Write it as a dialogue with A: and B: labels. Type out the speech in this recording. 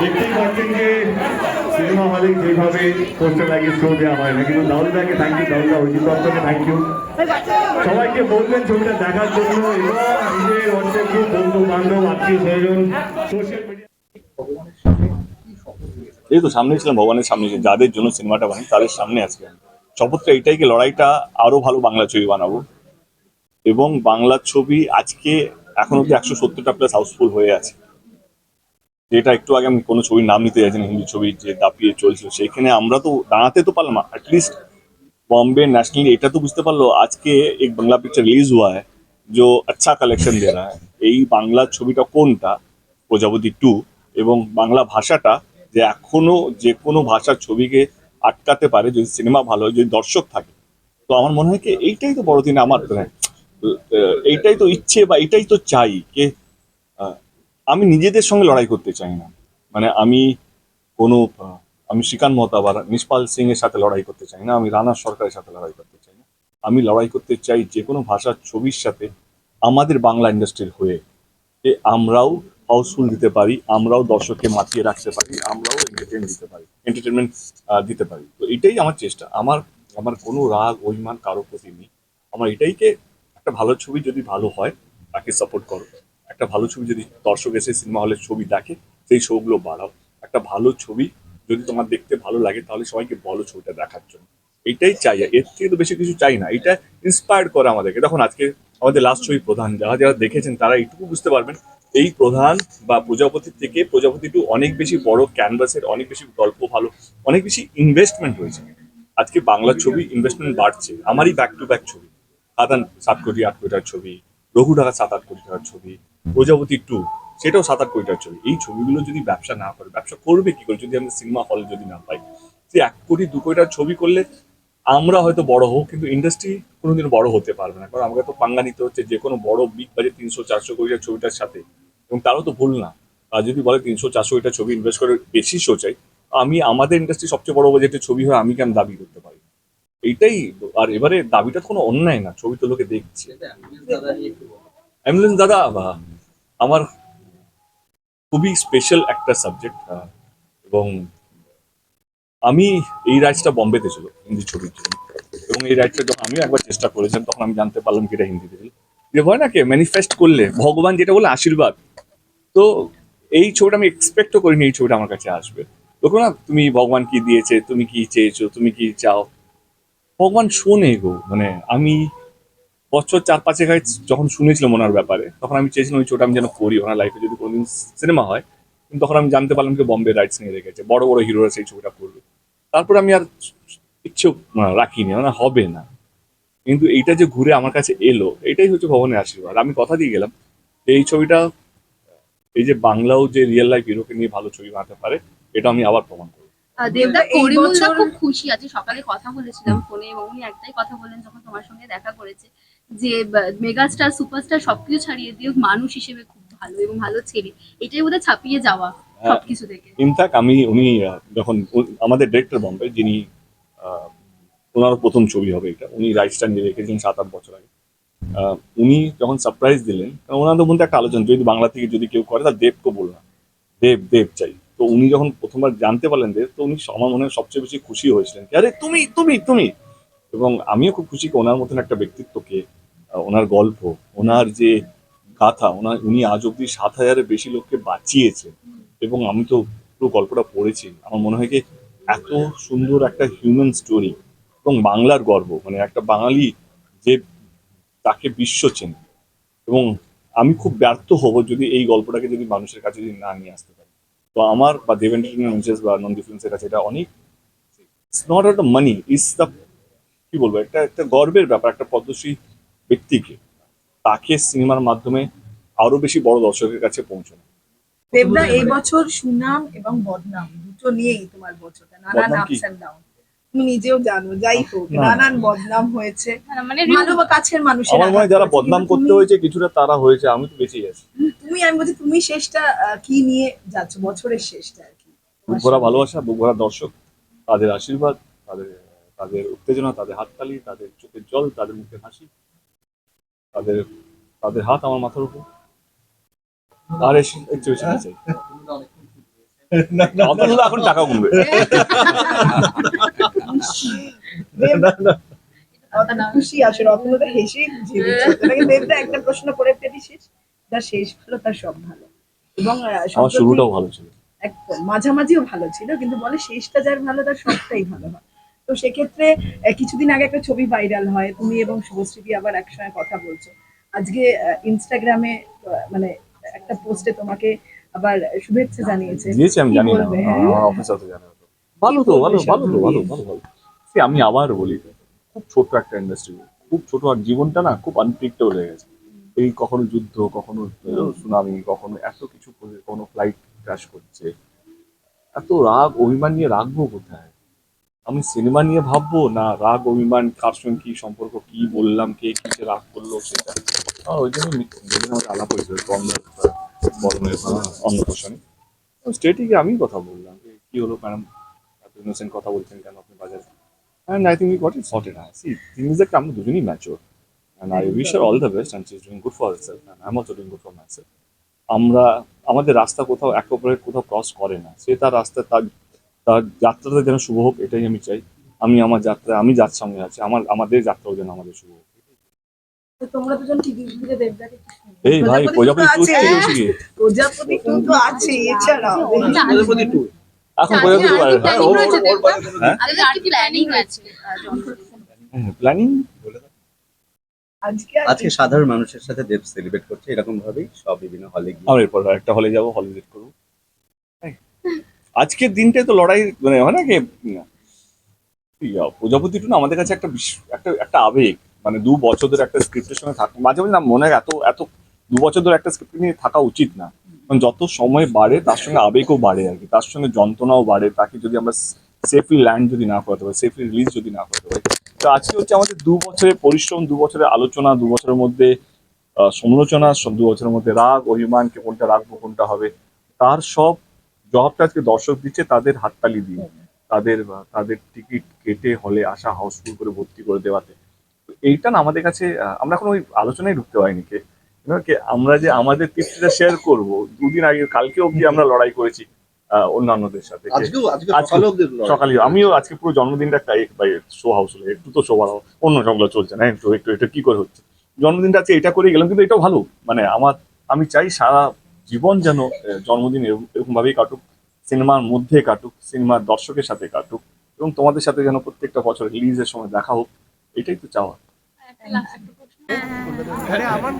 A: দেখতেই পাচ্ছেন যে সিনেমা হলে যেভাবে পোস্টার লাগিয়ে শো দেওয়া হয় না, কিন্তু থ্যাংক ইউ অজিত দত্তকে থ্যাংক ইউ সবাইকে বলবেন ছবিটা দেখার জন্য এবং নিজের বন্ধু বান্ধব, আত্মীয় স্বজন
B: এই তো সামনে ছিলাম, ভগবানের সামনে যাদের জন্য সিনেমাটা বানাই, তাদের সামনে আজকে শপথটা এটাই কি লড়াইটা? আরও ভালো বাংলা ছবি বানাবো। এবং বাংলা ছবি আজকে এখন অব্দি একশো সত্তরটা প্লাস হাউসফুল হয়ে আছে। যেটা একটু আগে আমি কোনো ছবির নাম নিতে চাইছি না হিন্দি ছবি যে দাপিয়ে চলছিল সেখানে আমরা তো দাঁড়াতে তো পারলাম অ্যাটলিস্ট बॉम्बे नेशनली এটা তো বুঝতে পারলো আজকে এক বাংলা পিকচার রিলিজ हुआ है जो अच्छा कलेक्शन दे रहा है এই বাংলা ছবিটা কোনটা প্রজাপতি টু এবং বাংলা ভাষাটা যে এখনো যে কোনো ভাষার ছবিকে আটকাতে পারে যদি সিনেমা ভালো হয় যদি দর্শক থাকে তো আমার মনে হয় কি এইটাই তো বড় দিন আমার মানে, আহ, এইটাই তো ইচ্ছে বা এটাই তো চাই কে আহ, আমি নিজেদের সঙ্গে লড়াই করতে চাই না। মানে আমি কোনো, আমি শ্রীকান্ত মহতা বা নিষ্পাল সিং এর সাথে লড়াই করতে চাই না, আমি রানা সরকারের সাথে লড়াই করতে চাই না। আমি লড়াই করতে চাই যে কোনো ভাষার ছবির সাথে আমাদের বাংলা ইন্ডাস্ট্রির হয়ে। যে আমরাও হাউসফুল দিতে পারি, আমরাও দর্শককে মাতিয়ে রাখতে পারি, আমরাও এন্টারটেন দিতে পারি এন্টারটেনমেন্ট দিতে পারি। তো এটাই আমার চেষ্টা। আমার আমার কোনো রাগ, অভিমান কারও প্রতি নেই। আমার এটাইকে একটা ভালো ছবি যদি ভালো হয়, তাকে সাপোর্ট করো। একটা ভালো ছবি যদি দর্শক এসে সিনেমা হলের ছবি দেখে, সেই শোগুলো বাড়াও। একটা ভালো ছবি যদি তোমার দেখতে ভালো লাগে, তাহলে সবাইকে বলো ছবিটা দেখার জন্য। এইটাই চাই এর থেকে তো বেশি কিছু চাই না। এটা ইন্সপায়ার করে আমাদেরকে। দেখুন, আজকে আমাদের লাস্ট ছবি প্রধান। যারা যারা দেখেছেন, তারা এইটুকু বুঝতে পারবেন, এই প্রধান বা প্রজাপতি থেকে প্রজাপতি টু অনেক বেশি বড় ক্যানভাসের অনেক বেশি গল্প ভালো, অনেক বেশি ইনভেস্টমেন্ট হয়েছে আজকে বাংলা ছবি ইনভেস্টমেন্ট বাড়ছে। আমারই ব্যাক টু ব্যাক ছবি। সাধারণ সাত কোটি, আট কোটি টাকার ছবি। রঘু ঢাকা সাত আট কোটি টাকার ছবি। প্রজাপতি টু সেটাও সাত আট কোটি টাকার ছবি। এই ছবিগুলো যদি ব্যবসা না করে ব্যবসা করবে কি করে? যদি আমরা সিনেমা হল যদি না পাই সে এক কোটি দু কোটি টাকার ছবি করলে আমরা হয়তো বড় হোক কিন্তু ইন্ডাস্ট্রি কোনোদিন বড় হতে পারবে না। কারণ আমাকে তো পাঙ্গা নিতে হচ্ছে যে কোনো বড় বিগ বাজেট তিনশো চারশো কোটি টাকার ছবিটার সাথে। এবং তারও তো ভুল না। আর যদি বলে তিনশো চারশো কোটি ছবি ইনভেস্ট করে বেশি শো চাই আমি আমাদের ইন্ডাস্ট্রি সবচেয়ে বড় বাজেটের ছবি হয় আমি কেন দাবি করতে পারি? এইটাই আর এবারে দাবিটা কোনো অন্যায় না ছবি তো লোকে দেখছে। অ্যাম্বুলেন্স দাদা আমার খুবই স্পেশাল একটা সাবজেক্ট এবং আমি এই রাইটসটা বম্বেতে ছিল, হিন্দি ছবির জন্য। এবং এই রাইটসটা যখন আমিও একবার চেষ্টা করেছিলাম, তখন আমি জানতে পারলাম কি এটা হিন্দিতে ছিল। যে হয় না কি ম্যানিফেস্ট করলে, ভগবান যেটা বলে আশীর্বাদ। তো এই ছবিটা আমি এক্সপেক্টও করিনি, এই ছবিটা আমার কাছে আসবে। দেখো না, তুমি ভগবান কি দিয়েছে, তুমি কি চেয়েছো, তুমি কি চাও? ভগবান শোনে গো মানে আমি বছর চার পাঁচেক আগে যখন শুনেছিলাম ওনার ব্যাপারে তখন আমি চেয়েছিলাম ওই ছবিটা আমি যেন করি ওনার লাইফে যদি কোনোদিন সিনেমা হয়। কিন্তু তখন আমি জানতে পারলাম যে বম্বে রাইটস নিয়ে রেখেছে বড় বড় হিরোরা সেই ছবিটা করবে। তারপর আমি আর ইচ্ছে রাখিনি মানে হবে না। কিন্তু এইটা যে ঘুরে আমার কাছে এলো এটাই হচ্ছে ভবনের আশীর্বাদ। আমি কথা দিয়ে গেলাম যে এই ছবিটা এই যে বাংলাও যে রিয়েল লাইফ হিরোকে নিয়ে ভালো ছবি বানাতে পারে এটা আমি আবার প্রমাণ করব।
C: দেবদা
D: বছর-
C: খুব খুশি আছে সকালে কথা বলেছিলাম ফোনে এবং উনি একটাই কথা বললেন যখন তোমার সঙ্গে দেখা করেছে যে মেগাস্টার সুপারস্টার সবকিছু ছাড়িয়ে দিয়ে মানুষ হিসেবে খুব ভালো এবং ভালো ছেলে। এটাই বোধহয় ছাপিয়ে যাওয়া
B: হ্যাঁ।
C: সবকিছু থেকে।
B: ইনফ্যাক্ট আমি উনি যখন আমাদের ডিরেক্টর বম্বে যিনি ওনার প্রথম ছবি হবে এটা উনি রাইটসটা নিয়ে রেখেছেন সাত আট বছর আগে। উনি যখন সারপ্রাইজ দিলেন কারণ ওনাদের মধ্যে একটা আলোচনা যদি বাংলা থেকে যদি কেউ করে তা দেবকে বললাম দেব দেব চাই। তো উনি যখন প্রথমবার জানতে পারলেন দেব তো উনি আমার মনে হয় সবচেয়ে বেশি খুশি হয়েছিলেন। আরে তুমি তুমি তুমি! এবং আমিও খুব খুশি ওনার মতন একটা ব্যক্তিত্বকে ওনার গল্প, ওনার যে গাথা ওনার, উনি আজ অব্দি সাত হাজারের বেশি লোককে বাঁচিয়েছে এবং আমি তো পুরো গল্পটা পড়েছি। আমার মনে হয় কি এত সুন্দর একটা হিউম্যান স্টোরি এবং বাংলার গর্ব মানে একটা বাঙালি যে তাকে বিশ্ব চেনে। এবং আমি খুব ব্যর্থ হব যদি এই গল্পটাকে যদি মানুষের কাছে যদি না নিয়ে আসতে পারি। তো আমার বা দেবেন্দ্র বা নন্দী ফিল্মসের কাছে এটা অনেক it's not the money it's the কি বলব একটা একটা গর্বের ব্যাপার একটা পদ্মশ্রী ব্যক্তিকে তাকে সিনেমার মাধ্যমে আরও বেশি বড় দর্শকের কাছে পৌঁছানো।
D: দেবদা এই বছর সুনাম এবং বদনাম দুটো নিয়েই তোমার বছরটা নানান আপস এন্ড ডাউন তুমি নিজেও জানো যাই হোক নানান বদনাম হয়েছে।
C: মানে
D: ভালো কাছের মানুষের
B: আমার মনে হয় যারা বদনাম করতে হয়েছে কিছুটা তারা হয়েছে আমি তো বেঁচেই আছি।
D: তুমি আমি বলছি তুমি শেষটা আহ, কি নিয়ে যাচ্ছ বছরের শেষটা আর কি?
B: বুক ভরা ভালোবাসা বুক ভরা দর্শক তাদের আশীর্বাদ তাদের তাদের উত্তেজনা তাদের হাততালি তাদের চোখের জল তাদের মুখে হাসি তাদের তাদের হাত আমার মাথার উপর। আর বেশি চাই এখন টাকা গুনবে
D: খুশি আসে হেসে দেবদা একটা প্রশ্ন করে তার শেষ। ভালো তার সব ভালো। এবং আহ,
B: আমার শুরুটাও ভালো ছিল।
D: একদম মাঝামাঝিও ভালো ছিল কিন্তু বলে শেষটা যার ভালো তার সবটাই ভালো হয়। তো সেক্ষেত্রে কিছুদিন আগে একটা ছবি ভাইরাল হয় তুমি এবং শুভশ্রী আবার একসঙ্গে কথা বলছো। আজকে ইনস্টাগ্রামে মানে একটা পোস্টে তোমাকে আবার শুভেচ্ছা জানিয়েছে।
B: দিয়েছি আমি জানি না।
D: হ্যাঁ?
B: জানে হয়তো। ভালো তো ভালো ভালো তো ভালো ভালো ভালো। আমি আবার বলি খুব ছোট একটা ইন্ডাস্ট্রি খুব ছোট আর জীবনটা না খুব আনপ্রিক্টেবল হয়ে গেছে। এই কখনো যুদ্ধ কখনো সুনামি কখনো এত কিছু করে, কখনো ফ্লাইট ক্র্যাশ করছে। এত রাগ অভিমান নিয়ে রাখব কোথায়? আমি সিনেমা নিয়ে ভাববো না রাগ অভিমান, কার সঙ্গে কি সম্পর্ক, কি বললাম, কে কিসে রাগ করল সেটা। ওই জন্য আলাপ হয়েছিল কমলার বরমের অন্নপ্রাশনে। স্টেটিকে আমি কথা বললাম, যে কি হলো ম্যাডাম এত ইনোসেন্ট কথা বলছেন কেন, আপনি বাজারে? And I think we got it sorted I see things that আমরা দুজনই mature and I wish her all the best and is doing good for self and I also doing good for myself আমরা, আমাদের রাস্তা কোথাও, এক অপরের কোথাও cross করে না, সে তার রাস্তা, তার তার যাত্রাটা যেন শুভ হোক এটাই আমি চাই। আমি আমার যাত্রা আমি যার সঙ্গে আছি আমার আমাদের যাত্রাও যেন আমাদের শুভ হোক? এই ভাই প্রজাপতি
D: প্রজাপতি টু তো আছে
B: এখন প্রজাপতি হ্যাঁ হ্যাঁ?
C: আমাদের আর প্ল্যানিং আছে।
B: প্ল্যানিং
D: আজকে
E: সাধারণ মানুষের সাথে দেব সেলিব্রেট করছে এরকম ভাবেই সব বিভিন্ন হলে গিয়ে।
B: আমরা এরপর একটা হলে যাব হলে ভিজিট করব। আজকের দিনটাই তো লড়াই মানে হয় না কি প্রজাপতি টু না আমাদের কাছে একটা একটা একটা আবেগ মানে দু বছর ধরে একটা স্ক্রিপ্টের সঙ্গে থাকা, মাঝে মাঝে না মনে এত এত দু বছর ধরে একটা স্ক্রিপ্ট নিয়ে থাকা উচিত না। কারণ যত সময় বাড়ে, তার সঙ্গে আবেগও বাড়ে আর কি, তার সঙ্গে যন্ত্রণাও বাড়ে, তাকে যদি আমরা সেফলি ল্যান্ড যদি না করতে পারি সেফলি রিলিজ যদি না করতে পারি। তো আজকে হচ্ছে আমাদের দু বছরের পরিশ্রম, দু বছরের আলোচনা, দু বছরের মধ্যে সমালোচনা দু বছরের মধ্যে রাগ অভিমান কে কোনটা রাখব, কোনটা হবে, তার সব জবাবটা আজকে দর্শক দিচ্ছে তাদের হাততালি দিয়ে। তাদের তাদের টিকিট কেটে হলে আসা হাউসফুল করে ভর্তি করে দেওয়াতে। এইটা না আমাদের কাছে আমরা এখন ওই আলোচনায় ঢুকতে পারিনি কে। আমরা যে আমাদের তৃপ্তিটা শেয়ার করব দুদিন আগে কালকে অবধি আমরা লড়াই করেছি আহ, অন্যান্যদের সাথে
E: সকালে
B: আমিও আজকে পুরো জন্মদিনটা একটা শো হাউস হলো। একটু তো শো অন্য সবগুলো চলছে না? একটু একটু এটা কি করে হচ্ছে? জন্মদিনটা আজকে এটা করে গেলাম কিন্তু এটাও ভালো। মানে আমার আমি চাই সারা জীবন যেন জন্মদিন এরকম- এরকম ভাবেই কাটুক, সিনেমার মধ্যে কাটুক, সিনেমার দর্শকের সাথে কাটুক, এবং তোমাদের সাথে যেন প্রত্যেকটা বছর রিলিজের সময় দেখা হোক, এটাই তো চাওয়া।
A: আমার